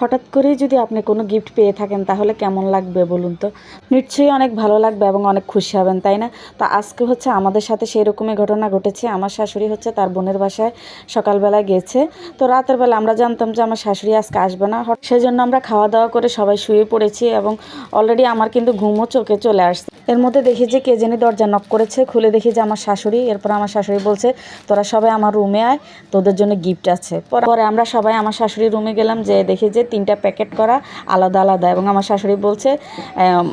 হঠাৎ করেই যদি আপনি কোনো গিফট পেয়ে থাকেন, তাহলে কেমন লাগবে বলুন তো? নিশ্চয়ই অনেক ভালো লাগবে এবং অনেক খুশি হবেন, তাই না? তো আজকে হচ্ছে আমাদের সাথে সেই রকমই ঘটনা ঘটেছে। আমার শাশুড়ি হচ্ছে তার বোনের বাসায় সকালবেলা গেছে। তো রাতের বেলা আমরা জানতাম যে আমার শাশুড়ি আজকে আসবে না। সেই জন্য আমরা খাওয়া দাওয়া করে সবাই শুয়ে পড়েছি এবং অলরেডি আমার কিন্তু ঘুমও চোখে চলে আসছে। এর মধ্যে দেখি যে কে জানি দরজা নক করেছে। খুলে দেখি যে আমার শাশুড়ি। এরপর আমার শাশুড়ি বলছে, তোরা সবাই আমার রুমে আয়, তোদের জন্য গিফট আছে। পরে পরে আমরা সবাই আমার শাশুড়ির রুমে গেলাম যে দেখি যে তিনটা প্যাকেট করা আলাদা আলাদা। এবং আমার শাশুড়ি বলছে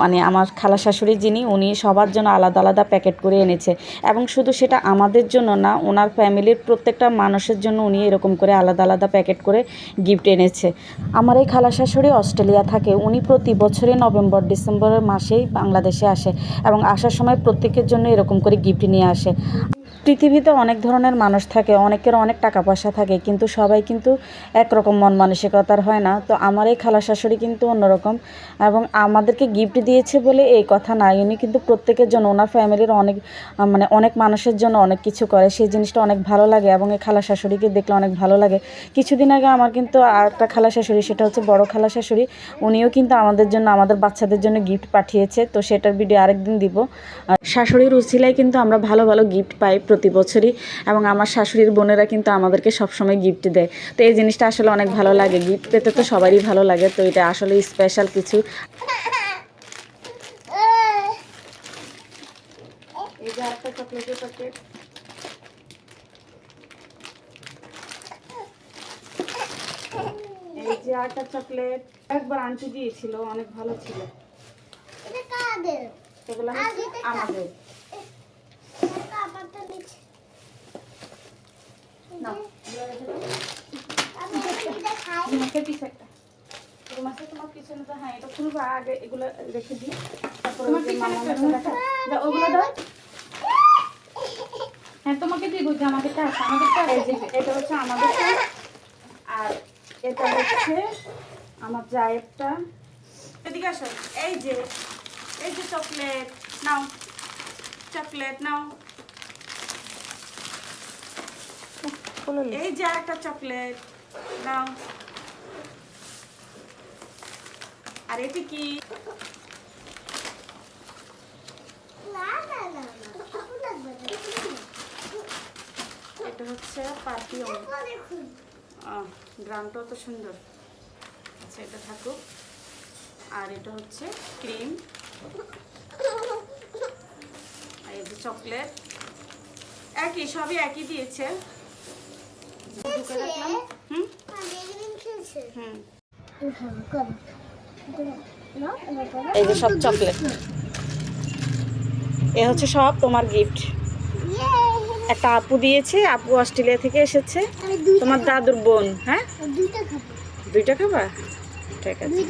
মানে আমার খালা শাশুড়ি যিনি, উনি সবার জন্য আলাদা আলাদা প্যাকেট করে এনেছে। এবং শুধু সেটা আমাদের জন্য না, ওনার ফ্যামিলির প্রত্যেকটা মানুষের জন্য উনি এরকম করে আলাদা আলাদা প্যাকেট করে গিফট এনেছে। আমার এই খালা শাশুড়ি অস্ট্রেলিয়া থাকে, উনি প্রতি বছরে নভেম্বর ডিসেম্বরের মাসেই বাংলাদেশে আসে এবং আসার সময় প্রত্যেকের জন্য এরকম করে গিফট নিয়ে আসে। পৃথিবীতে অনেক ধরনের মানুষ থাকে, অনেকের অনেক টাকা পয়সা থাকে, কিন্তু সবাই কিন্তু একরকম মন মানসিকতার হয় না। তো আমার এই খালা শাশুড়ি কিন্তু অন্যরকম এবং আমাদেরকে গিফট দিয়েছে বলে এই কথা না উনি কিন্তু প্রত্যেকের জন্য, ওনার ফ্যামিলির অনেক মানে অনেক মানুষের জন্য অনেক কিছু করে, সেই জিনিসটা অনেক ভালো লাগে এবং এই খালা শাশুড়িকে দেখলে অনেক ভালো লাগে। কিছুদিন আগে আমার কিন্তু আর একটা খালা শাশুড়ি, সেটা হচ্ছে বড় খালা শাশুড়ি, উনিও কিন্তু আমাদের জন্য, আমাদের বাচ্চাদের জন্য গিফট পাঠিয়েছে, তো সেটার ভিডিও আরেকদিন দিব। আর শাশুড়ির উচিলায় কিন্তু আমরা ভালো ভালো গিফট পাই। প্রতি বছরই এবং আমার শাশুড়ির বোনেরা কিন্তু আমাদেরকে সবসময় গিফট দেয়। তো এই জিনিসটা আসলে অনেক ভালো লাগে। গিফট পেতে তো সবারই ভালো লাগে তো এটা আসলে স্পেশাল কিছু। এই যে একটা চকলেটের প্যাকেট এই যে আরেকটা চকলেট একবার আন্টি দিয়েছিল অনেক ভালো ছিল। আমাদের এটা আপাতত নিচে না এগুলো রেখে হ্যাঁ এটা খুলবা আগে এগুলো রেখে দিই। তারপরে ওগুলো দাও। হ্যাঁ তোমাকে দিব যে এই এটা হচ্ছে আমাদের আর এটা হচ্ছে আমার জায়েরটা এদিকে আসো। এই যে এই যে চকলেট নাও। চকলেট নাও। এই যে আরেকটা চকলেট আর এটি কি? হচ্ছে পারফিউম। গ্রামটাও তো সুন্দর। আচ্ছা থাকুক। আর এটা হচ্ছে ক্রিম। আর এই যে চকলেট। একই, সবই একই দিয়েছে। ঢুকে রাখলাম হুম। হুম এই যে সব চকলেট। এ হচ্ছে সব তোমার গিফট একটা আপু দিয়েছে আপু অস্ট্রেলিয়া থেকে এসেছে। তোমার দাদুর বোন হ্যাঁ? দুইটা খাবা। ঠিক আছে।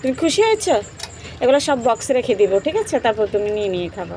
তুমি খুশি হয়েছো? এগুলো সব বক্সে রেখে দিব ঠিক আছে? তারপর তুমি নিয়ে নিয়ে খাবা।